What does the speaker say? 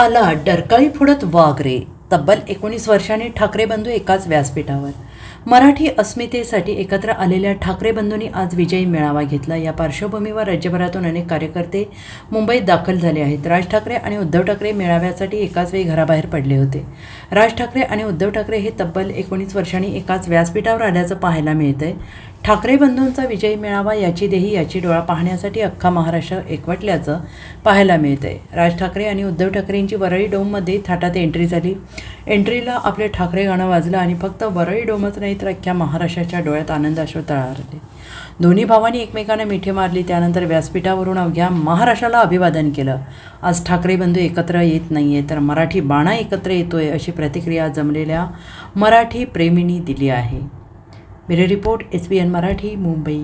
आला डरकाळी फोडत वाघरे. तब्बल एकोणीस वर्षांनी ठाकरे बंधू एकाच व्यासपीठावर. मराठी अस्मितेसाठी एकत्र आलेल्या ठाकरे बंधूंनी आज विजयी मेळावा घेतला. या पार्श्वभूमीवर राज्यभरातून अनेक कार्यकर्ते मुंबईत दाखल झाले आहेत. राज ठाकरे आणि उद्धव ठाकरे मेळाव्यासाठी एकाच वेळी घराबाहेर पडले होते. राज ठाकरे आणि उद्धव ठाकरे हे तब्बल एकोणीस वर्षांनी एकाच व्यासपीठावर आल्याचं पाहायला मिळतंय. ठाकरे बंधूंचा विजयी मेळावा याची देही याची डोळा पाहण्यासाठी अख्खा महाराष्ट्र एकवटल्याचं पाहायला मिळतंय. राज ठाकरे आणि उद्धव ठाकरेंची वरळी डोममध्ये थाटात एंट्री झाली. एंट्रीला आपले ठाकरे गाणं वाजलं आणि फक्त वरळी डोमच नाही तर अख्ख्या महाराष्ट्राच्या डोळ्यात आनंदाश्रू तळारले दोन्ही भावांनी एकमेकांना मिठी मारली त्यानंतर व्यासपीठावरून अवघ्या महाराष्ट्राला अभिवादन केलं. आज ठाकरे बंधू एकत्र येत नाही आहे तर मराठी बाणा एकत्र येतोय अशी प्रतिक्रिया जमलेल्या मराठी प्रेमींनी दिली आहे. Bureau report S B N Marathi Mumbai.